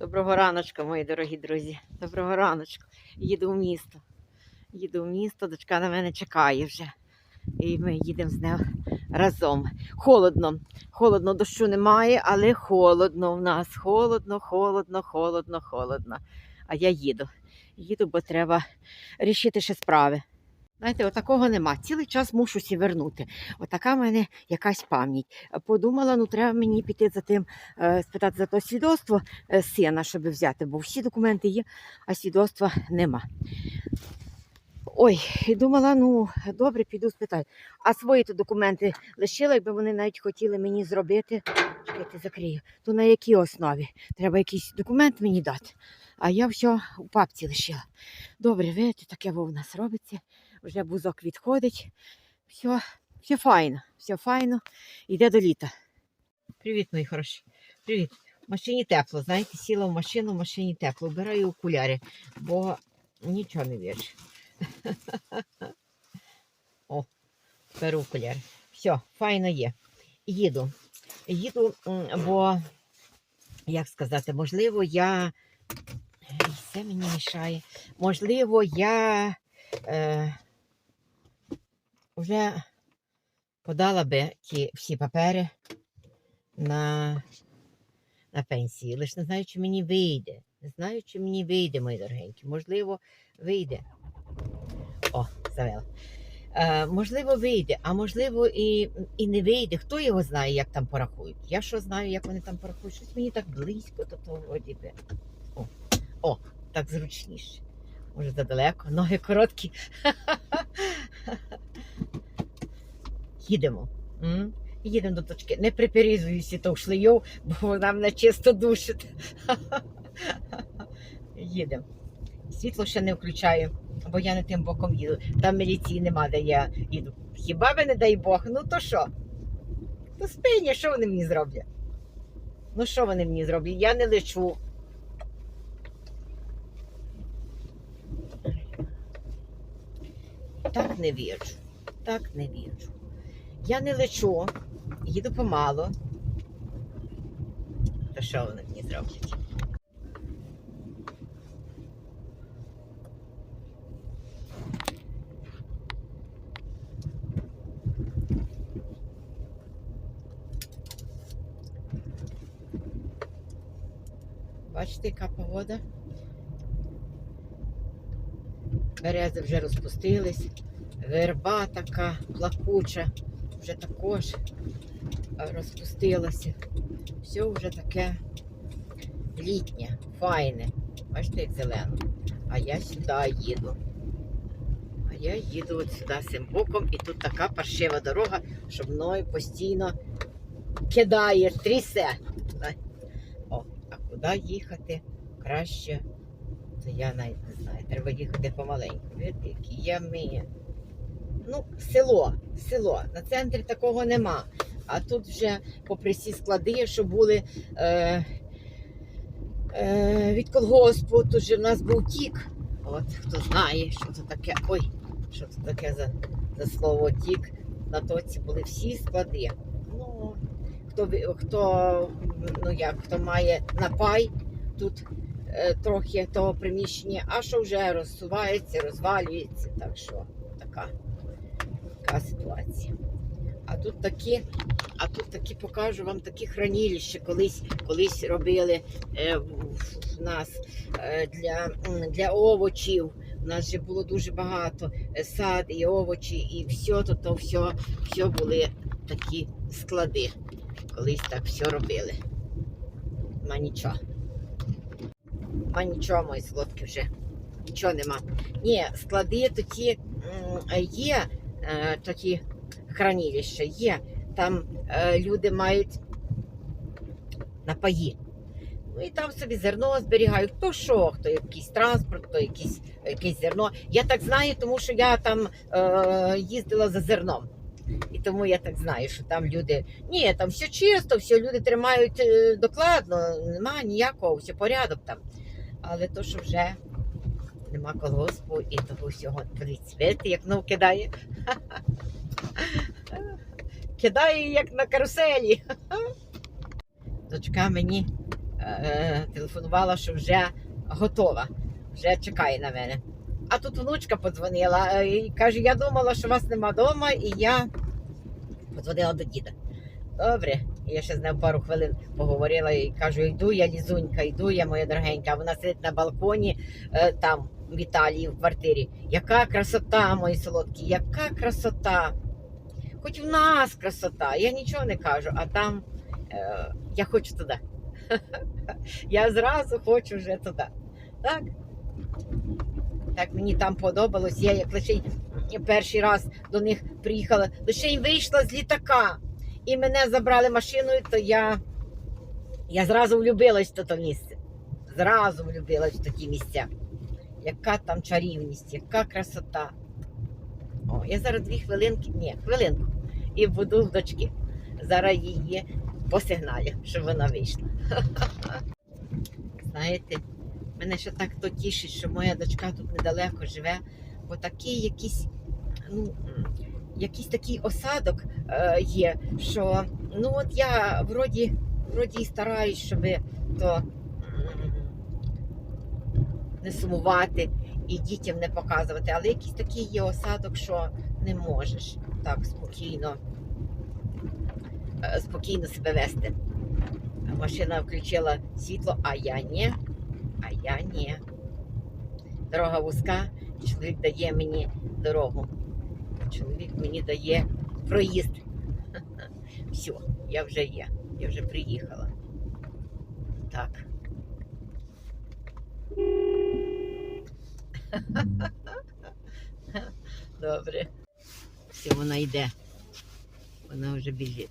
Доброго раночка, мої дорогі друзі. Доброго раночку. Їду в місто. Їду в місто, дочка на мене чекає вже. І ми їдемо з нею разом. Холодно. Холодно, дощу немає, але холодно в нас. Холодно, холодно, холодно, холодно. А я їду. Їду, бо треба рішити ще справи. Знаєте, отакого нема. Цілий час мушу сі вернути. Отака в мене якась пам'ять. Подумала, ну треба мені піти за тим, е, спитати за то свідоцтво е, сина, щоб взяти, бо всі документи є, а свідоцтва нема. Ой, і думала, ну добре, піду спитаю. А свої то документи лишила, якби вони навіть хотіли мені зробити. Чекайте, закрию. То на якій основі? Треба якийсь документ мені дати. А я все у папці лишила. Добре, видите, таке в нас робиться. Вже бузок відходить. Все, все файно, все файно. Йде до літа. Привіт, мої хороші. Привіт. В машині тепло, знаєте, сіла в машину, в машині тепло. Вбираю окуляри, бо нічого не вірш. О, беру окуляри. Все, файно є. Їду. Їду, бо, як сказати, можливо, я. Все мені мішає. Можливо, я е, вже подала би ті всі папери на, на пенсії. Лише не знаю, чи мені вийде. Не знаю, чи мені вийде, мої дорогенькі. Можливо, вийде. О, завела. Е, можливо, вийде, а можливо, і, і не вийде. Хто його знає, як там порахують? Я що знаю, як вони там порахують? Щось мені так близько того вроді би. О, о, так зручніше. Може, задалеко, ноги короткі. Їдемо. М? Їдемо до точки. Не приперізуюся то шлею, бо вона мене чисто душить. Їдемо. Світло ще не включаю, бо я не тим боком їду. Там міліції нема, де я їду. Хіба ви не дай Бог? Ну то що? То спині, що вони мені зроблять? Ну що вони мені зроблять? Я не лечу. Так не вірю. Так не вірю. Я не лечу, їду помало. То що вони мені зроблять? Бачите, яка погода? Берези вже розпустились, верба така плакуча, вже також е, розпустилася. Все вже таке літнє, файне. Бачите, як зелено. А я сюди їду. А я їду от сюди цим боком, і тут така паршива дорога, що мною постійно кидає, трясе. О, а куди їхати краще? Це я навіть не знаю. Треба їхати помаленьку. Видите, які ями. Ну, село, село. На центрі такого нема. А тут вже попри всі склади, що були е, е, від колгоспу, тут же в нас був тік. От хто знає, що це таке. Ой, що це таке за, за слово тік. На тоці були всі склади. Ну, хто, хто, ну як, хто має напай, тут е, трохи того приміщення, а що вже розсувається, розвалюється. Так що така, така ситуація. А тут такі, а тут такі покажу вам такі хранилища, колись, колись робили е, в, нас е, для, для овочів. У нас же було дуже багато е, сад і овочі, і все то, то все, все були такі склади. Колись так все робили. Ма нічого. Ма нічого, мої солодкі вже. Нічого нема. Ні, склади то ті м, є е, такі хранилища, є. Там е, люди мають напаї. Ну і там собі зерно зберігають. Хто що, хто якийсь транспорт, хто якийсь, якесь зерно. Я так знаю, тому що я там е, їздила за зерном. І тому я так знаю, що там люди. Ні, там все чисто, все люди тримають е, докладно, нема ніякого, все порядок там. Але то, що вже нема колгоспу і того всього цвіти, як ну кидає. Кидає як на каруселі. Дочка мені е, телефонувала, що вже готова, вже чекає на мене. А тут внучка подзвонила е, і каже: я думала, що вас нема вдома, і я подзвонила до діда. Добре, я ще з нею пару хвилин поговорила і кажу: йду я, лізунька, йду я, моя дорогенька. А вона сидить на балконі е, там, в Італії, в квартирі. Яка красота, мої солодкі, яка красота! Хоч в нас красота, я нічого не кажу, а там е, я хочу туди. Я зразу хочу вже туди. Так? Так мені там подобалось. Я як лише перший раз до них приїхала, лише вийшла з літака. І мене забрали машиною, то я, я зразу влюбилась в те місце. Зразу влюбилась в такі місця. Яка там чарівність, яка красота. О, я зараз дві хвилинки, ні, хвилинку. І буду в дочки. Зараз її по сигналі, щоб вона вийшла. Знаєте, мене ще так то тішить, що моя дочка тут недалеко живе, бо такий якийсь, ну, якийсь такий осадок е, є, що ну от я вроді, вроді і стараюсь, щоб то не сумувати і дітям не показувати, але якийсь такий є осадок, що не можеш так спокійно, е, спокійно себе вести. Машина включила світло, а я ні. А я ні. Дорога вузька, чоловік дає мені дорогу. Чоловік мені дає проїзд. Все, я вже є, я вже приїхала. Так. Добре. Все, вона йде. Вона вже біжить.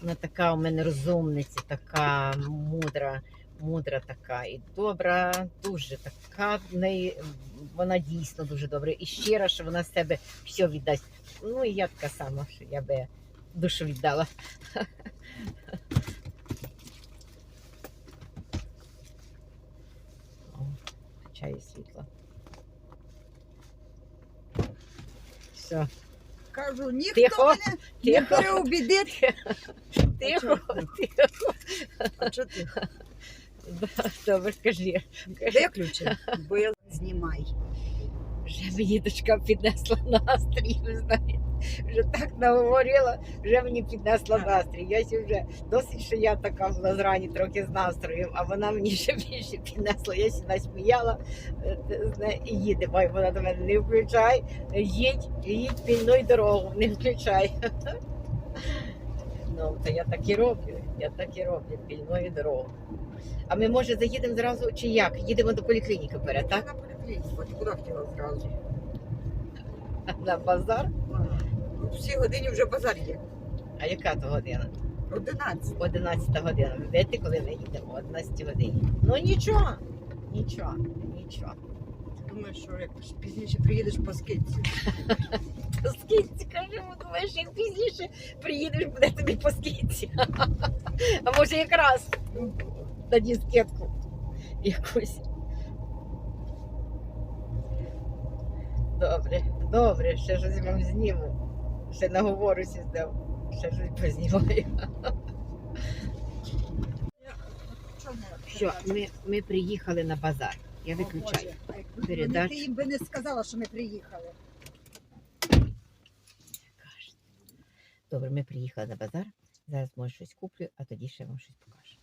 Вона така у мене розумниця, така мудра, мудра така і добра, дуже така в неї, вона дійсно дуже добра. І щира, що вона з себе все віддасть. Ну і я така сама, що я би душу віддала. Включаю світло. Все, Кажу, ніхто Тихо, мене не тихо, переубідить. тихо, тихо. А що ти? Да, Добре, кажи. Виключи, бо я знімай. Вже мені дочка піднесла настрій, ви знаєте. Вже так наговорила, вже мені піднесла настрій. Я ще вже досить, що я така була зрані трохи з настроєм, а вона мені ще більше піднесла. Я сюди сміяла е, і їде. Ой, вона до мене не включай, їдь, їдь пільнуй дорогу, не включай. Ну, то я так і роблю, я так і роблю, пільную дорогу. А ми, може, заїдемо зразу чи як? Їдемо до поліклініки вперед, так? На поліклініку, ти куди хотіла зразу? На базар. Ну, Всі годині вже базар є. А яка то година? 11. 11 година. Ви Знаєте, коли ми їдемо? О 11 годині. Ну нічого, нічого, нічого. Ти думаєш, що якось пізніше приїдеш по скидці. По скидці, кажемо, думаєш, як пізніше приїдеш, буде тобі по скидці. А може якраз на дискетку якусь. Добре, добре, ще щось вам зніму. Ще наговорюся. Ще щось познімаю. Все, ми, ми приїхали на базар. Я виключаю. Передач. Ти їм би не сказала, що ми приїхали. Добре, ми приїхали на базар. Зараз може щось куплю, а тоді ще вам щось покажу.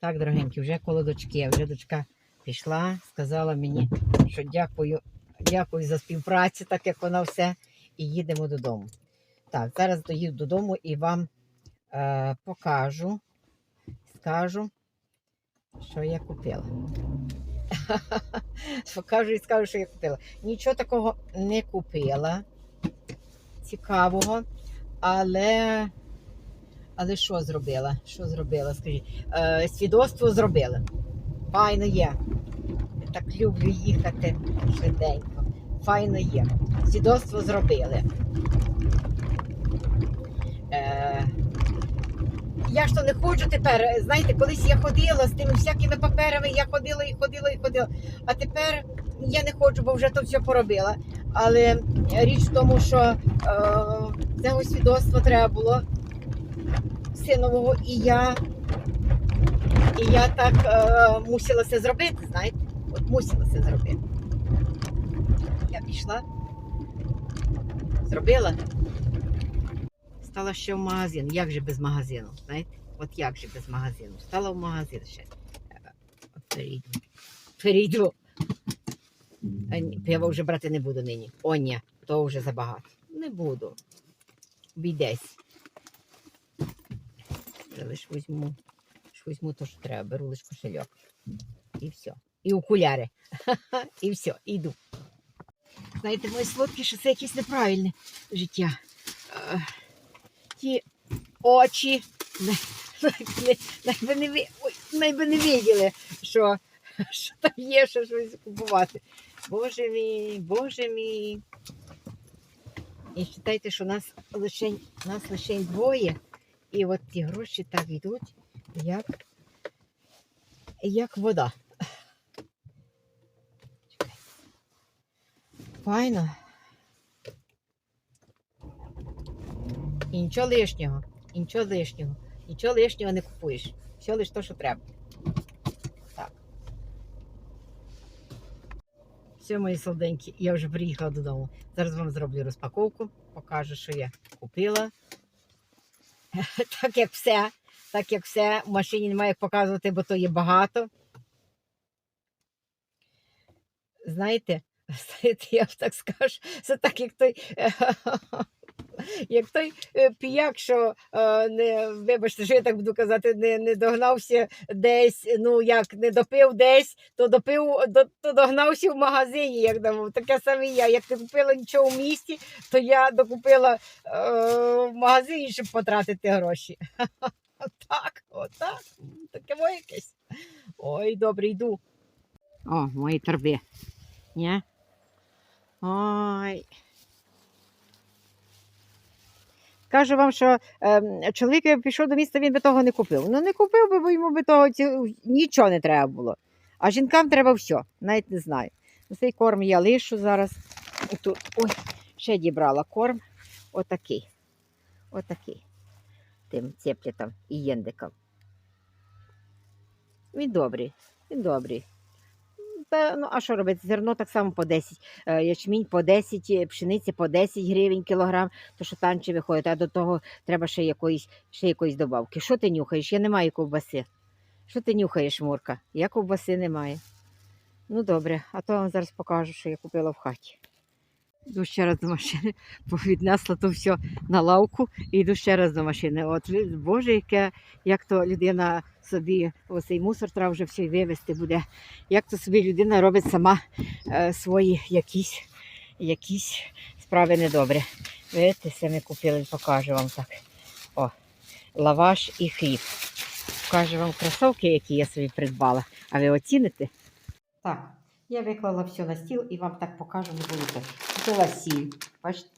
Так, дорогенькі, вже коло дочки. Вже дочка пішла, сказала мені, що дякую, дякую за співпрацю, так як вона все, і їдемо додому. Так, зараз доїду додому і вам е, покажу, скажу, що я купила. Покажу і скажу, що я купила. Нічого такого не купила. Цікавого. Але, але що зробила? Що зробила? Скажіть, е, свідоцтво зробила. Файно є. Я так люблю їхати швиденько. Файно є. Свідоцтво зробили. Е, я ж то не ходжу тепер. Знаєте, колись я ходила з тими всякими паперами, я ходила і ходила і ходила. А тепер я не ходжу, бо вже то все поробила. Але річ в тому, що е, цього свідоцтва треба було синового, і я І я так е, мусила це зробити, знаєте? От мусила це зробити. Я пішла, зробила. Стала ще в магазин. Як же без магазину? Знаєте? От як же без магазину? Стала в магазин ще. Е, перейду. Перейду. Е, Пиво вже брати не буду нині. О, ні, то вже забагато. Не буду. Обійдесь. Я лиш візьму. Лиш візьму то, що треба. Беру лиш кошельок. І все. І окуляри. І все, іду. Знаєте, мої солодкі, що це якесь неправильне життя. Е, Ті очі. найби не виділи, що, що там є, що щось купувати. Боже мій, Боже мій. І вважайте, що нас лише, нас лише двоє, і от ті гроші так йдуть, як, як вода. Файно. І нічого лишнього, і нічого лишнього, нічого лишнього не купуєш. Все лише те, що треба. Так. Все, мої солоденькі, я вже приїхала додому. Зараз вам зроблю розпаковку, покажу, що я купила. Так як все, так як все, в машині немає як показувати, бо то є багато. Знаєте, я так скажу, це так, як той, як той е, піяк, що е, не, вибачте, що я так буду казати, не, не догнався десь, ну як не допив десь, то допив, до, то догнався в магазині, як дамо. Таке саме я. Як не купила нічого в місті, то я докупила е, в магазині, щоб потратити гроші. Отак, отак. Таке моє якесь. Ой, добре, йду. О, мої торби. Ні? Ой. Кажу вам, що ем, чоловік пішов до міста, він би того не купив. Ну не купив би, бо йому би того нічого не треба було. А жінкам треба все, навіть не знаю. Ну, Цей корм я лишу зараз. Тут, ой, ще дібрала корм. Отакий. Отакий. Тим цеплітам і єндикам. Він добрий, він добрий. Та, ну, а що робити? Зерно так само по 10, е, ячмінь по 10, е, пшениці по 10 гривень кілограм, то що танче виходить, а до того треба ще якоїсь, ще якоїсь добавки. Що ти нюхаєш? Я не маю ковбаси. Що ти нюхаєш, Мурка? Я ковбаси не маю. Ну добре, а то вам зараз покажу, що я купила в хаті. Йду ще раз до машини, бо віднесла то все на лавку і йду ще раз до машини. От Боже, яке, як то людина собі оцей мусор треба вже все вивезти буде. Як то собі людина робить сама е, свої якісь, якісь справи недобрі. Видите, це ми купили, покажу вам так. О, лаваш і хліб. Покажу вам кросовки, які я собі придбала. А ви оціните? Так, я виклала все на стіл і вам так покажу, не так. Купила сіль, бачите,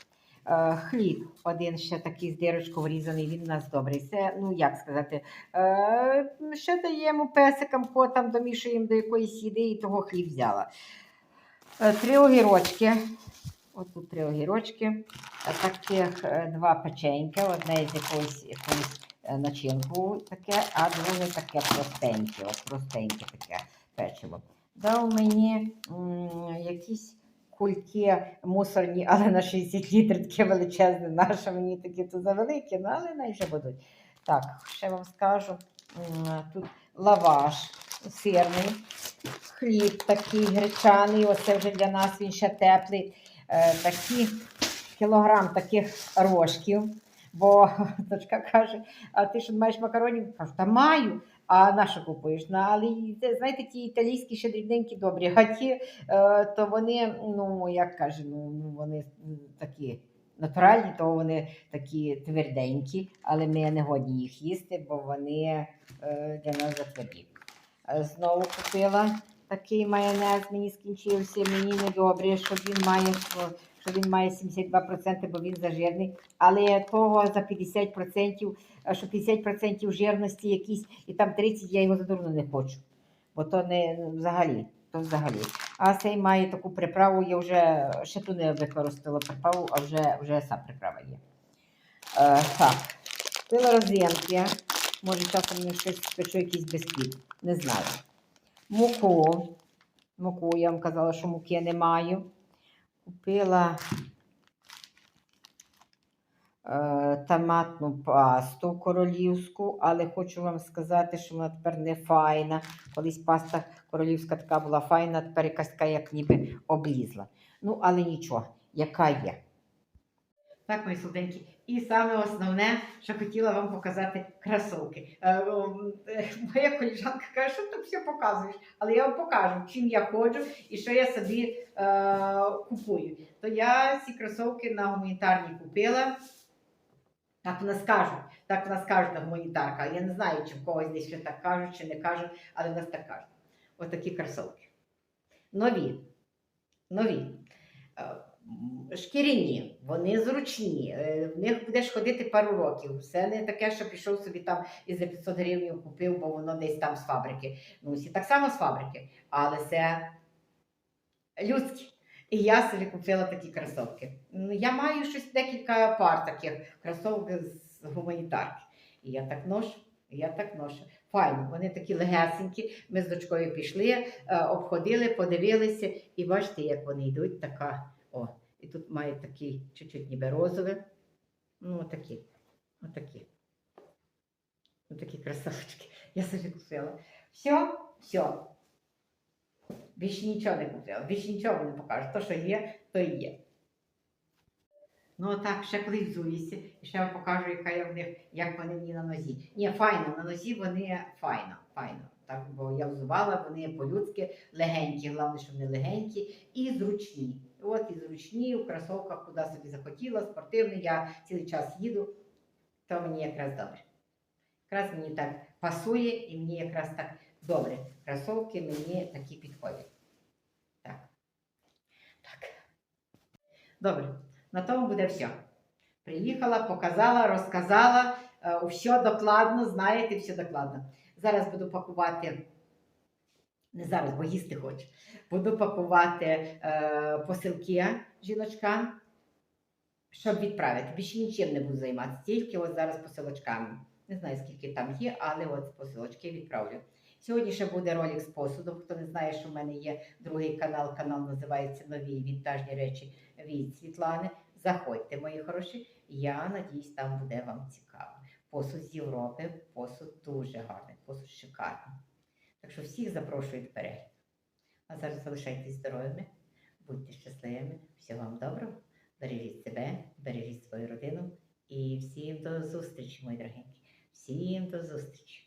е, хліб один ще такий з дирочкою врізаний, він у нас добрий. Це, ну як сказати, е, ще даємо песикам, котам, домішуємо до якоїсь їди і того хліб взяла. Е, Три огірочки. Ось тут три огірочки. Таких два печеньки, одне з якоюсь е, начинкою таке, а друге таке простеньке, от простеньке таке печиво. Дав мені м, якісь кульки мусорні, але на 60 літрів таке величезне, наше мені такі то завеликі, ну але найже будуть. Так, ще вам скажу, тут лаваш сирний, хліб такий гречаний, оце вже для нас він ще теплий. Е, такі кілограм таких рожків. Бо дочка каже, а ти що маєш макаронів? Кажу, та маю. А на що купуєш? Ну, але знаєте, ті італійські ще дрібненькі добрі, а ті, е, то вони, ну як каже, ну, ну вони такі натуральні, то вони такі тверденькі, але ми не годні їх їсти, бо вони е, для нас затверді. Е, Знову купила такий майонез, мені скінчився, мені не добре, що він має що він має 72%, бо він зажирний, але того за 50%, е, що 50% жирності якісь, і там 30% я його задурно не хочу. Бо то не взагалі. То взагалі. А цей має таку приправу, я вже ще ту не використала приправу, а вже, вже сам приправа є. Е, так, пила розинки. Може, часом мені щось спечу якийсь бісквіт. Не знаю. Муку. Муку, я вам казала, що муки не маю. Купила е, томатну пасту королівську, але хочу вам сказати, що вона тепер не файна. Колись паста королівська така була файна, тепер якась така, як ніби облізла. Ну, але нічого, яка є. Так, мої солоденькі. І саме основне, що хотіла вам показати кросовки. Е, е, моя коліжанка каже, що ти все показуєш, але я вам покажу, чим я ходжу і що я собі е, купую. То я ці кросовки на гуманітарній купила. Так в нас так в нас кажуть на гуманітарка. Я не знаю, чи в когось десь ще так кажуть, чи не кажуть, але в нас так кажуть. Отакі кросовки. Нові. Нові. Шкіряні, вони зручні, е, в них будеш ходити пару років. Все не таке, що пішов собі там і за 500 гривень купив, бо воно десь там з фабрики. Ну, всі так само з фабрики, але це людські. І я собі купила такі кросовки. Ну, Я маю щось декілька пар таких кросовок з гуманітарки. І я так ношу, і я так ношу. Файно, вони такі легесенькі. Ми з дочкою пішли, е, обходили, подивилися, і бачите, як вони йдуть, така. О, і тут має такий чуть-чуть ніби розове. Ну, отакі. Отакі. Отакі красавчики. Я собі купила. Все, все. Більше нічого не купила, більше нічого не покажу. То, що є, то і є. Ну так, ще коли взуюся, і ще вам покажу, яка я в них, як вони мені на нозі. Ні, файно, на нозі вони файно, файно. Так, бо я взувала, вони по-людськи легенькі, головне, що вони легенькі і зручні. От і зручні, в кросовках, куди собі захотіла, спортивний, я цілий час їду, то мені якраз добре. Якраз мені так пасує і мені якраз так добре. Кросовки мені такі підходять. Так. Так. Добре. На тому буде все. Приїхала, показала, розказала. е, Все докладно, знаєте, все докладно. Зараз буду пакувати. Не зараз, бо їсти хочу. Буду пакувати е, посилки жіночкам, щоб відправити. Більше нічим не буду займатися, тільки от зараз посилочками. Не знаю, скільки там є, але от посилочки відправлю. Сьогодні ще буде ролик з посудом. Хто не знає, що в мене є другий канал. Канал називається Нові вінтажні речі від Світлани. Заходьте, мої хороші. Я надіюсь, там буде вам цікаво. Посуд з Європи, посуд дуже гарний, посуд шикарний. Так що всіх запрошую до перегляду. А зараз залишайтесь здоровими, будьте щасливими, всього вам доброго, бережіть себе, бережіть свою родину і всім до зустрічі, мої дорогенькі. Всім до зустрічі!